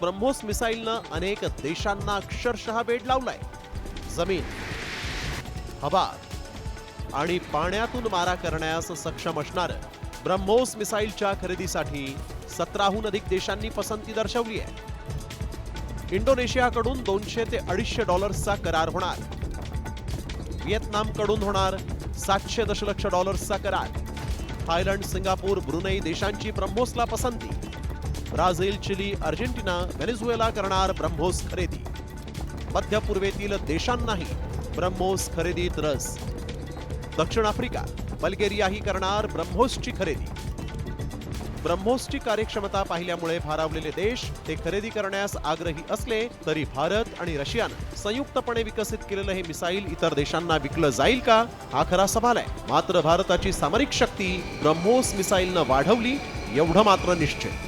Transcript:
ब्रह्मोस मिसाईलनं अनेक देशांना अक्षरशः वेड लावलाय. जमीन हवा आणि पाण्यातून मारा करण्यास सक्षम असणारं ब्रह्मोस मिसाईलच्या खरेदीसाठी सतराहून अधिक देशांनी पसंती दर्शवली आहे. इंडोनेशियाकडून दोनशे ते अडीचशे डॉलर्सचा करार होणार. व्हिएतनामकडून होणार सातशे दशलक्ष डॉलर्सचा करार. थायलंड सिंगापूर ब्रुनई देशांची ब्रह्मोसला पसंती. ब्राझील चिली अर्जेंटिना व्हेनेझुएला करणार ब्रह्मोस खरेदी. मध्य पूर्वेतील देशांनाही ब्रह्मोस खरेदीत रस. दक्षिण आफ्रिका बल्गेरियाही करणार ब्रह्मोसची खरेदी. ब्रह्मोसची कार्यक्षमता पाहिल्यामुळे भारावलेले देश ते खरेदी करण्यास आग्रही असले तरी भारत आणि रशियानं संयुक्तपणे विकसित केलेलं हे मिसाईल इतर देशांना विकलं जाईल का? हा खरा सवाल आहे. मात्र भारताची सामरिक शक्ती ब्रह्मोस मिसाईलनं वाढवली एवढं मात्र निश्चित.